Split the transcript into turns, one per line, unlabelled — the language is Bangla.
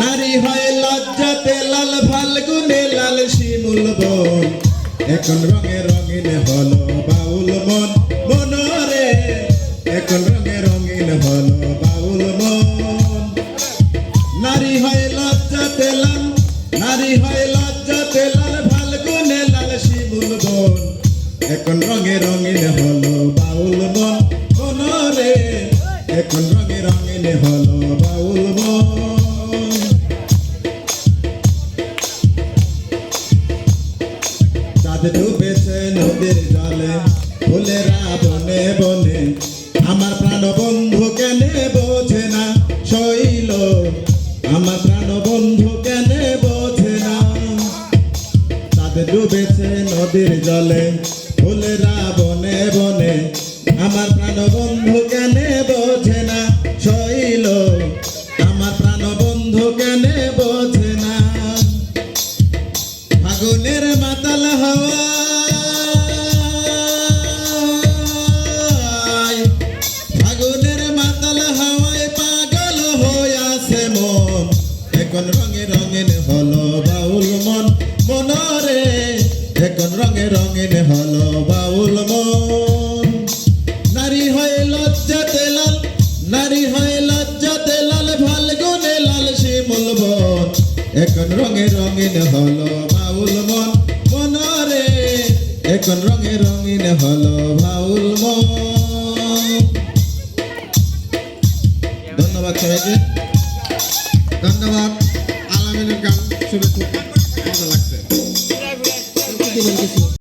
নারী হয় লজ্জাতে লাল ফাল্গুনে লাল শিমুল বন। এখন রঙে রঙিন হলো বাউল মন মনরে এখন রঙে রঙিন হলো বাউল মন। নারী হয় লজ্জাতে লাল, নারী হয় লজ্জাতে লাল ফাল্গুনে লাল শিমুল বন। এখন রঙে রঙিন হলো বাউল মন মনরে এখন রঙে রঙিন হলো বাউল মন। চাঁদ ডুবেছে নদীর জলে। ফুলেরা বনে বনে, আমার প্রাণ বন্ধু কেনে বোঝে না? শৈল, আমার প্রাণ বন্ধু কেনে বোঝে না? চাঁদ ডুবেছে নদীর জলে ফুলেরা বনে বনে, আমার প্রাণ বন্ধু কেনে বোঝে না? এখন রঙে রঙিন হলো বাউল মন, মনরে। এখন রঙে রঙিন হলো বাউল মন। নারী হয় লজ্জাতে লাল, নারী হয় লজ্জাতে লাল, ফাল্গুনে লাল শিমুল বন। এখন রঙে রঙিন হলো বাউল মন, মনরে। এখন রঙে রঙিন হলো বাউল মন। ধন্যবাদ সবাইকে।
ধন্যবাদ। আলামিনের গান শুনে মজা লাগছে।